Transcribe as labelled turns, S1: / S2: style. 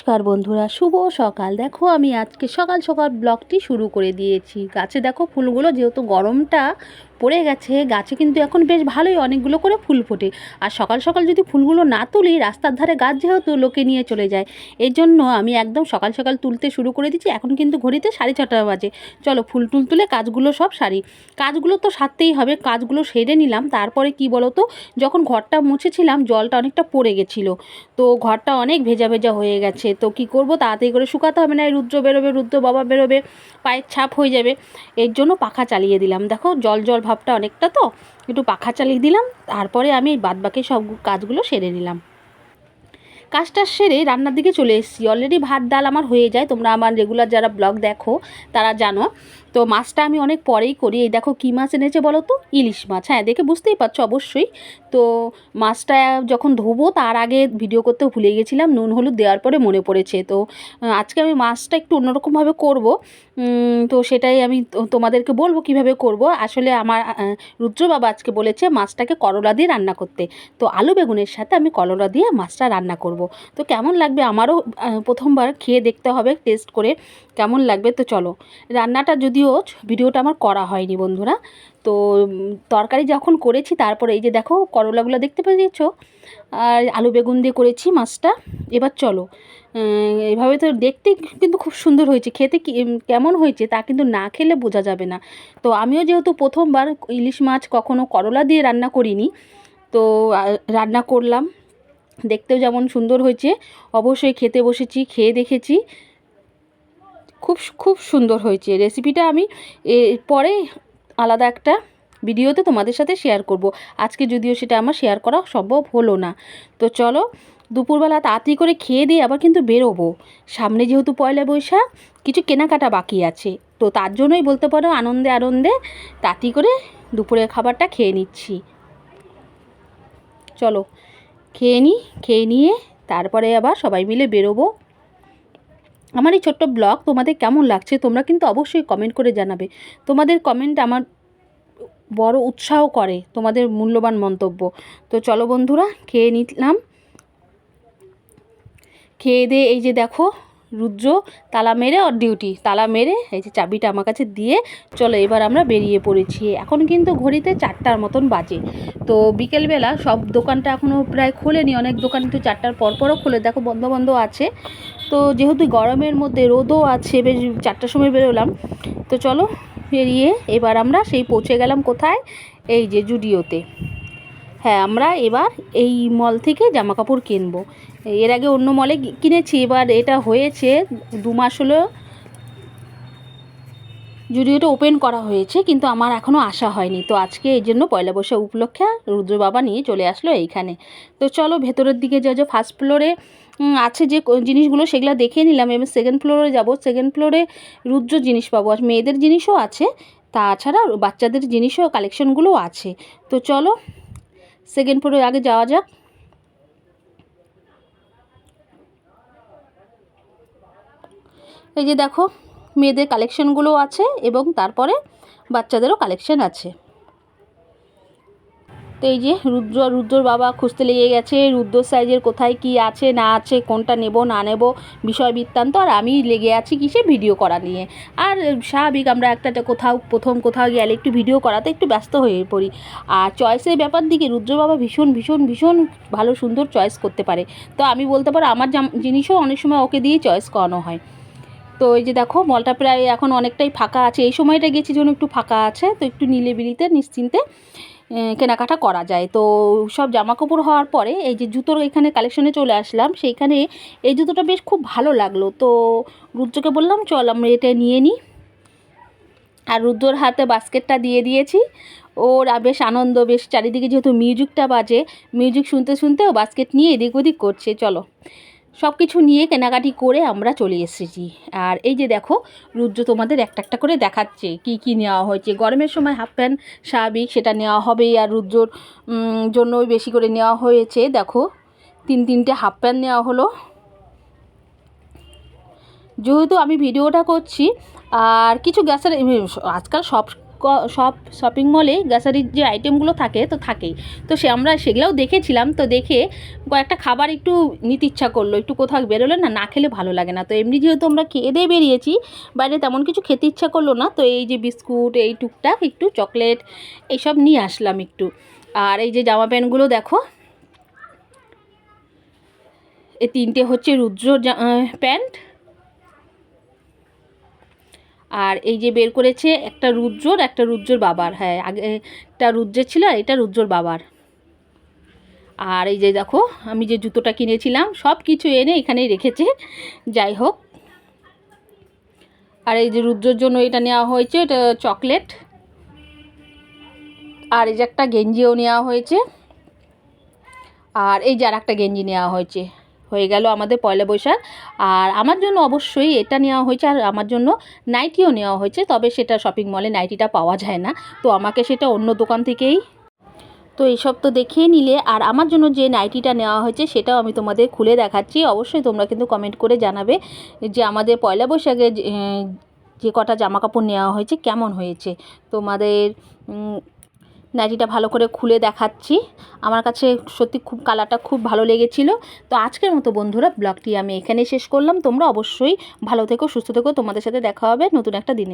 S1: নমস্কার বন্ধুরা, শুভ সকাল। দেখো, আমি আজকে সকাল সকাল ব্লগটি শুরু করে দিয়েছি। গাছে দেখো ফুলগুলো, যেহেতু গরমটা পড়ে গেছে গাছে কিন্তু এখন বেশ ভালোই অনেকগুলো করে ফুল ফোটে। আর সকাল সকাল যদি ফুলগুলো না তুলি, রাস্তার ধারে গাছ যেহেতু লোকে নিয়ে চলে যায় এই জন্য আমি একদম সকাল সকাল তুলতে শুরু করে দিচ্ছি। এখন কিন্তু ঘড়িতে সাড়ে ছটা বাজে। চলো ফুল টুল তুলে কাজগুলো সব সারি। কাজগুলো তো সারতেই হবে, কাজগুলো সেরে নিলাম। তারপরে কি বলো তো যখন ঘরটা মুছেছিলাম, জলটা অনেকটা পড়ে গেছিল। তো ঘরটা অনেক ভেজা ভেজা হয়ে গেছে। তো কি করব, তাড়াতাড়ি করে শুকাতে হবে না রুদ্র বেরোবে, রুদ্র বাবা বেরোবে, পায়ের ছাপ হয়ে যাবে। এর জন্য পাখা চালিয়ে দিলাম। দেখো, জল জল ভাবটা অনেকটা তো। একটু পাখা চালিয়ে দিলাম, তারপরে আমি বাদবাকি সব কাজগুলো সেরে নিলাম। কাজটা সেরে রান্নার দিকে চলে এসেছি। অলরেডি ভাত, ডাল আমার হয়ে যায়। তোমরা আমার রেগুলার যারা ব্লগ দেখো, তারা জানো তো মাছটা আমি অনেক পরেই করি। এই দেখো কী মাছ এনেছে বলো তো? ইলিশ মাছ। হ্যাঁ দেখে বুঝতেই পারছ অবশ্যই। তো মাছটা যখন ধোবো, তার আগে ভিডিও করতে ভুলে গেছিলাম। নুন, হলুদ দেওয়ার পরে মনে পড়েছে। তো আজকে আমি মাছটা একটু অন্যরকমভাবে করব। তো সেটাই আমি তোমাদেরকে বলব কীভাবে করব। আসলে আমার রুদ্র বাবা আজকে বলেছে মাছটাকে করলা দিয়ে রান্না করতে। তো আলু বেগুনের সাথে আমি করলা দিয়ে মাছটা রান্না করব। তো কেমন লাগবে আমারও প্রথমবার খেয়ে দেখতে হবে, টেস্ট করে। কেমন লাগবে তো চলো। রান্নাটা যদিও ভিডিওটা আমার করা হয়নি বন্ধুরা, তো তরকারি যখন করেছি তারপরে এই যে দেখো করলাগুলো দেখতে পেয়েছ আর আলু বেগুন দিয়ে করেছি মাছটা, এবার চলো। এভাবে তো দেখতে কিন্তু খুব সুন্দর হয়েছে, খেতে কেমন হয়েছে তা কিন্তু না খেলে বোঝা যাবে না। তো আমিও যেহেতু প্রথমবার ইলিশ মাছ কখনো করলা দিয়ে রান্না করিনি, তো রান্না করলাম। দেখতেও যেমন সুন্দর হয়েছে, অবশ্যই খেতে বসেছি, খেয়ে দেখেছি। খুব খুব সুন্দর হয়েছে। রেসিপিটা আমি পরে আলাদা একটা ভিডিওতে তোমাদের সাথে শেয়ার করব। আজকে যদিও সেটা আমার শেয়ার করা সম্ভব হলো না। তো চলো, দুপুরবেলা তাড়াতাড়ি করে খেয়ে দিয়ে আবার কিন্তু বেরোবো। সামনে যেহেতু পয়লা বৈশাখ, কিছু কেনাকাটা বাকি আছে। তো তার জন্যই বলতে পারো আনন্দে আনন্দে তাড়াতাড়ি করে দুপুরের খাবারটা খেয়ে নিচ্ছি। চলো, খেয়ে নিই খেয়ে নিয়ে তারপরে আবার সবাই মিলে বেরোবো। আমার এই ছোট্ট ব্লগ তোমাদের কেমন লাগছে তোমরা কিন্তু অবশ্যই কমেন্ট করে জানাবে। তোমাদের কমেন্ট আমার বড় উৎসাহ করে তোমাদের মূল্যবান মন্তব্য। তো চলো বন্ধুরা, খেয়ে নিলাম। খেয়ে দিয়ে এই যে দেখো রুদ্র তালা মেরে ওর ডিউটি তালা মেরে এই যে চাবিটা আমার কাছে দিয়ে চলো এবার আমরা বেরিয়ে পড়েছি। এখন কিন্তু ঘড়িতে চারটার মতন বাজে। তো বিকেলবেলা সব দোকানটা এখনও প্রায় খোলেনি, অনেক দোকান কিন্তু চারটার পরপরও খোলে। দেখো বন্ধ বন্ধ আছে। তো যেহেতু গরমের মধ্যে রোদও আছে, বেশ চারটার সময় বেরোলাম। তো চলো বেরিয়ে এবার আমরা সেই পৌঁছে গেলাম কোথায়? এই যে জুডিওতে। হ্যাঁ আমরা এবার এই মল থেকে জামা কাপড় কিনবো। এর আগে অন্য মলে কিনেছি, এবার এটা হয়েছে দু মাস হলো জুডিওটা ওপেন করা হয়েছে, কিন্তু আমার এখনও আসা হয়নি। তো আজকে এই জন্য পয়লা বৈশাখ উপলক্ষে রুদ্র বাবা নিয়ে চলে আসলো এইখানে। তো চলো ভেতরের দিকে যা যা ফার্স্ট ফ্লোরে আছে যে জিনিসগুলো সেগুলো দেখে নিলাম। এবার সেকেন্ড ফ্লোরে যাব। সেকেন্ড ফ্লোরে রুদ্র জিনিস পাবো। আর মেয়েদের জিনিসও আছে। তাছাড়া বাচ্চাদের জিনিসও কালেকশনগুলোও আছে। তো চলো সেকেন্ড ফ্লোরে আগে যাওয়া যাক। এই যে দেখো, মেয়েদের কালেকশনগুলো আছে এবং তারপরে বাচ্চাদেরও কালেকশন আছে। তো এই যে রুদ্র, রুদ্রর বাবা খুঁজতে লেগে গেছে রুদ্র সাইজের কোথায় কি আছে, না আছে, কোনটা নেব, না নেব, বিষয় বৃত্তান্ত, আর আমি লেগে আছি কিসে? ভিডিও করা নিয়ে। আর স্বাভাবিক আমরা একটা কোথাও, প্রথম কোথাও গেলে একটু ভিডিও করাতে একটু ব্যস্ত হয়ে পড়ি। আর চয়েসের ব্যাপার দিকে রুদ্র বাবা ভীষণ ভীষণ ভীষণ ভালো সুন্দর চয়েস করতে পারে। তো আমি বলতে পারো, আমার জিনিসও অনেক সময় ওকে দিয়ে চয়েস করানো হয়। তো এই যে দেখো, মলটা প্রায় এখন অনেকটাই ফাঁকা আছে। এই সময়টা গেছি জন্য একটু ফাঁকা আছে, তো একটু নিলেবিলিতে নিশ্চিন্তে কেনাকাটা করা যায়। তো সব জামা কাপড় হওয়ার পরে এই যে জুতোর এখানে কালেকশনে চলে আসলাম। সেইখানে এই জুতোটা বেশ খুব ভালো লাগল। তো রুদ্রকে বললাম, চল আমরা এটা নিয়ে নিই। আর রুদ্রর হাতে বাস্কেটটা দিয়ে দিয়েছি। ওর বেশ আনন্দ, বেশ চারিদিকে যেহেতু মিউজিকটা বাজে, মিউজিক শুনতে শুনতে ও বাস্কেট নিয়ে এদিক ওদিক করছে। চলো। সব কিছু নিয়ে কেনাকাটি করে আমরা চলে এসেছি। আর এই যে দেখো, রুদ্র তোমাদের একটা একটা করে দেখাচ্ছে, কি কি নেওয়া হয়েছে। গরমের সময় হাফ প্যান্ট স্বাভাবিক সেটা নেওয়া হবে আর রুদ্রর জন্যই বেশি করে নেওয়া হয়েছে। দেখো, তিন তিনটে হাফ প্যান্ট নেওয়া হলো। যেহেতু আমি ভিডিওটা করছি, আর কিছু গ্যাসের, আজকাল সব সব শপিং মলে গ্যাসারির যে আইটেমগুলো থাকে তো থাকেই। তো সে আমরা সেগুলোও দেখেছিলাম, তো দেখে কয়েকটা খাবার একটু নিতে ইচ্ছা করল, একটু কোথাও বেরোলে না না খেলে ভালো লাগে না। তো এমনি যেহেতু আমরা খেয়ে দিয়ে বেরিয়েছি, বাইরে তেমন কিছু খেতে ইচ্ছা করল না, তো এই যে বিস্কুট, এই টুকটাক একটু চকলেট এইসব নিয়ে আসলাম একটু। আর এই যে জামা প্যান্টগুলো দেখো, এই তিনটে হচ্ছে রুদ্র প্যান্ট আর এই যে বের করেছে একটা রুদ্রর একটা রুদ্রর বাবার। হ্যাঁ আগে একটা রুদ্রের ছিল আর এটা রুদ্রর বাবার। আর এই যে দেখো, আমি যে জুতোটা কিনেছিলাম, সব কিছু এনে এখানেই রেখেছে। যাই হোক। আর এই যে রুদ্রর জন্য এটা নেওয়া হয়েছে, এটা চকলেট। আর এই যে একটা গেঞ্জিও নেওয়া হয়েছে। আর এই যে আর একটা গেঞ্জি নেওয়া হয়েছে। হয়ে গেল আমাদের পয়লা বৈশাখ। আর আমার জন্য অবশ্যই এটা নেওয়া হয়েছে আর আমার জন্য নাইটিও নেওয়া হয়েছে তবে সেটা শপিং মলে নাইটিটা পাওয়া যায় না। তো আমাকে সেটা অন্য দোকান থেকেই তো এইসব তো দেখিয়ে নিলে। আর আমার জন্য যে নাইটিটা নেওয়া হয়েছে সেটাও আমি তোমাদের খুলে দেখাচ্ছি। অবশ্যই তোমরা কিন্তু কমেন্ট করে জানাবে যে আমাদের পয়লা বৈশাখে যে, কটা জামা কাপড় নেওয়া হয়েছে কেমন হয়েছে? তোমাদের নাইটিটা ভালো করে খুলে দেখাচ্ছি। আমার কাছে সত্যি খুব কালারটা খুব ভালো লেগেছিলো। তো আজকের মতো বন্ধুরা, ব্লগটি আমি এখানেই শেষ করলাম। তোমরা অবশ্যই ভালো থেকো, সুস্থ থেকো। তোমাদের সাথে দেখা হবে নতুন একটা দিনে।